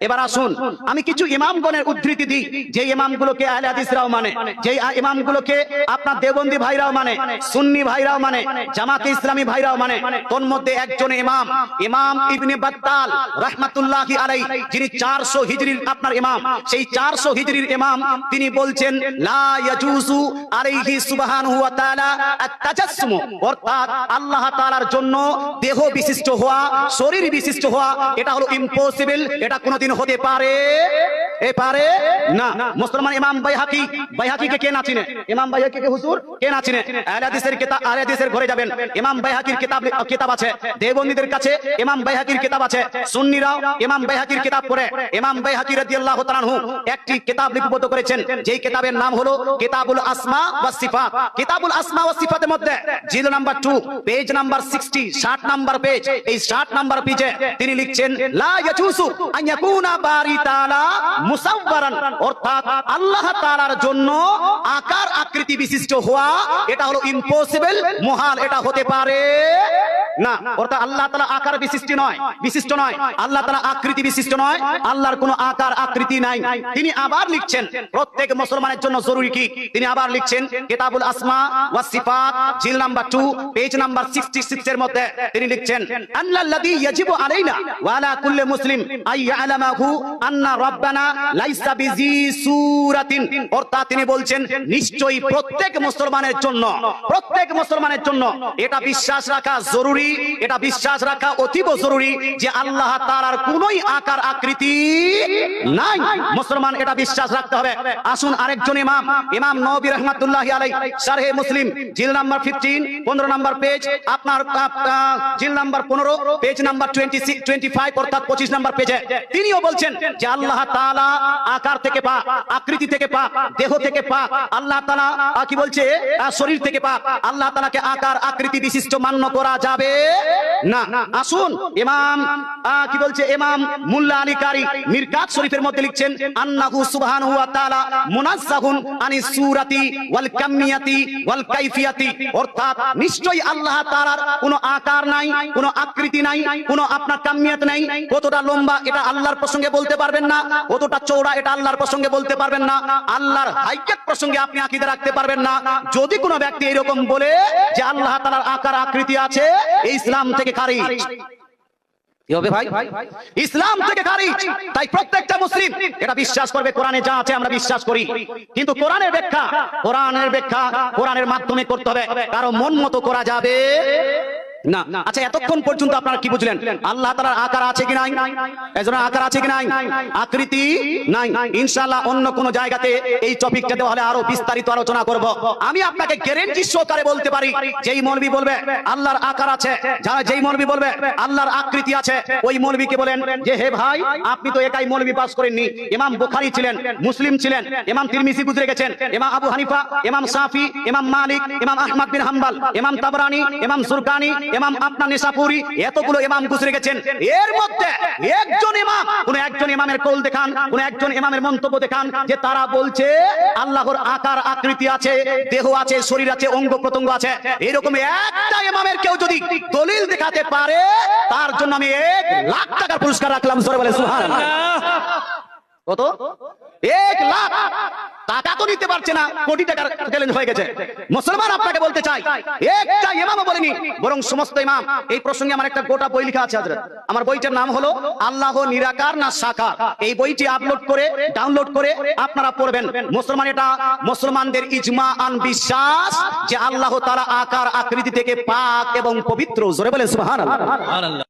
এবার আসুন, আমি কিছু ইমামগণের উদ্ধৃতি দিই। যে ইমামগুলোকে আহলে হাদিসরাও মানে যে ইমামগুলোকে আপনার দেবন্দি ভাইরাও মানে সুন্নি ভাইরাও মানে জামাতে ইসলামী ভাইরাও মানে তোর মধ্যে একজন ইমাম ইমাম ইবনে বাত্তাল রাহমাতুল্লাহি আলাই যিনি 400 হিজরির আপনার ইমাম। সেই 400 হিজরির ইমাম, তিনি বলছেন, লা ইয়াজুজু আলাইহি সুবহানাহু ওয়া তাআলা আত-তাজাসসুম। অর্থাৎ আল্লাহ তাআলার জন্য দেহ বিশিষ্ট হওয়া, শরীর বিশিষ্ট হওয়া, এটা হলো ইম্পসিবল এটা কোনোদিন হতে পারে। এ পারে না। মুসলমান ইমাম বাইহাকি। বাইহাকিকে কে না চিনে? ইমাম বাইহাকিকে হুজুর কে না চিনে? আহলে হাদিসের কিতাব আহলে হাদিসের ঘরে যাবেন। ইমাম বাইহাকির কিতাব কিতাব আছে। দেওবন্দীদের কাছে ইমাম বাইহাকির কিতাব আছে। সুন্নিরাও ইমাম বাইহাকির কিতাব পড়ে। ইমাম বাইহাকি রাদিয়াল্লাহু তাআলা আনহু একটি কিতাব লিপিবদ্ধ করেছেন। যেই কিতাবের নাম হলো কিতাবুল আসমা ওয়াস সিফাত। কিতাবুল আসমা ওয়াস সিফাতের মধ্যে জিল number 2 page number 60 60 number page. এই 60 নাম্বার পেজে তিনি লিখছেন লা ইয়াজুসু আন ইয়াকুনা বারি তাআলা মুসাওয়ারান অর্থাৎ আল্লাহ তাআলার জন্য আকার আকৃতি বিশিষ্ট হওয়া, এটা হলো ইম্পসিবল মহাল এটা হতে পারে না অর্থাৎ আল্লাহ তাআলা আকার বিশিষ্ট নয় বিশিষ্ট নয়। আল্লাহ তাআলা আকৃতি বিশিষ্ট নয়, আল্লাহর কোনো আকার আকৃতি নাই। তিনি আবার লিখছেন, প্রত্যেক মুসলমানের জন্য জরুরি কি? তিনি আবার লিখছেন, কিতাবুল আসমা ওয়াস সিফাত, জিল নাম্বার 2 পেজ নাম্বার 66 এর মধ্যে তিনি লিখছেন, আল্লাল্লাযী ইয়াজিবু আলাইনা ওয়া আলা কুল্লি মুসলিম আই ইয়ালামাহু আন্না রাব্বানা লাইসা বিজি সূরাতিন। অর্থাৎ তিনি বলছেন, নিশ্চয়ই প্রত্যেক মুসলমানের জন্য, প্রত্যেক মুসলমানের জন্য এটা বিশ্বাস রাখা জরুরি এটা বিশ্বাস রাখা অতীব জরুরি যে আল্লাহ তাআলার কোনই আকার আকৃতি নাই। মুসলমান এটা বিশ্বাস রাখতে হবে। আসুন আরেকজন ইমাম। ইমাম নবী রহমাতুল্লাহ আলাই শারহে মুসলিম জিল নাম্বার 15 15 নাম্বার পেজ আপনার জিল নাম্বার 15 পেজ নাম্বার 26 25 অর্থাৎ 25 নাম্বার পেজে তিনিও বলছেন যে আল্লাহ তাআলা আকার থেকে পাক আকৃতি থেকে পাক দেহ থেকে পাক আল্লাহ আহ, কি বলছে? শরীর থেকে পাক। আল্লাহ তালাকে আকার আকৃতি বিশিষ্ট মান্য করা যাবে। না আসুন। ইমাম কি বলছে? ইমাম মুল্লা আলী কারি মিরকাত শরীফের মধ্যে লিখছেন, আন্নাহু ওয়া তাআলা মুনাজ্জাহুন আনি সূরাতি ওয়াল কামিয়াতি ওয়াল কাইফিয়াতি। অর্থাৎ নিশ্চয়ই আল্লাহ তাআলার কোনো আকার নাই, কোনো আকৃতি নাই, কোনো আপনার কামিয়াত নাই। কতটা লম্বা, এটা আল্লাহর প্রসঙ্গে বলতে পারবেন না। কতটা চওড়া, এটা আল্লাহর প্রসঙ্গে বলতে পারবেন না। আল্লাহর হাইকেট প্রসঙ্গে আপনি আকীদা রাখতে পারবেন না। যদি কোনো ব্যক্তি এরকম বলে যে আল্লাহ তাআলার আকার আকৃতি আছে ইসলাম থেকে খারিজ। ভাই? ইসলাম থেকে খারিজ। তাই প্রত্যেকটা মুসলিম, এটা বিশ্বাস করবে, কোরআনে যা আছে আমরা বিশ্বাস করি। কিন্তু কোরআনের ব্যাখ্যা কোরআনের ব্যাখ্যা কোরআনের মাধ্যমে করতে হবে। কারও মন মতো করা যাবে না। আচ্ছা এতক্ষণ পর্যন্ত আপনারা কি বুঝলেন? আল্লাহ তাআলার আকার আছে কি নাই? এজন্য আকার আছে কি নাই? আকৃতি নাই। ইনশাআল্লাহ অন্য কোন জায়গাতে এই টপিকটা দেওয়া হলে আরও বিস্তারিত আলোচনা করব। আমি আপনাকে গ্যারেন্টি সহকারে বলতে পারি, যেই মৌলবি বলবে, আল্লাহর আকার আছে। যারা যেই মৌলবি বলবে, আল্লাহর আকৃতি আছে। ওই মৌলবিকে বলেন যে, হে ভাই, আপনি তো একাই মৌলবি পাস করেননি। ইমাম বুখারী ছিলেন, মুসলিম ছিলেন, ইমাম তিরমিজি গুজরে গেছেন ইমাম আবু হানিফা, ইমাম সাফি, ইমাম মালিক, ইমাম আহমদ বিন হাম্বল, ইমাম তাবরানি, ইমাম সুরকানি ইমাম আপনার নিসাপুরি এতগুলো ইমাম গুজরে গেছেন এর মধ্যে একজন ইমাম, কোন একজন ইমামের কৌল দেখান, কোন একজন ইমামের মন্তব্য দেখান, যে তারা বলছে, আল্লাহর আকার, আকৃতি আছে, দেহ আছে, শরীর আছে, অঙ্গ প্রত্যঙ্গ আছে। এরকম একটা ইমামের কেউ যদি দলিল দেখাতে পারে, তার জন্য আমি এক লাখ টাকার পুরস্কার রাখলাম। সরে বলে সুবহানাল্লাহ। কত? এক লাখ। টাকা তো নিতে পারছে না, কোটি টাকার চ্যালেঞ্জ হয়ে গেছে। মুসলমান আপনাকে বলতে চাই, একটা ইমামও বলেনি, বরং সমস্ত ইমাম। এই প্রসঙ্গে আমার একটা গোটা বই লেখা আছে হযরত আমার বইটার নাম হলো আল্লাহ নিরাকার না সাকার। এই বইটি আপলোড করে ডাউনলোড করে আপনারা পড়বেন। মুসলমান এটা, মুসলমানদের ইজমা আন বিশ্বাস যে আল্লাহ তাআলা আকার আকৃতি থেকে পাক এবং পবিত্র। জোরে বলে সুবহানাল্লাহ।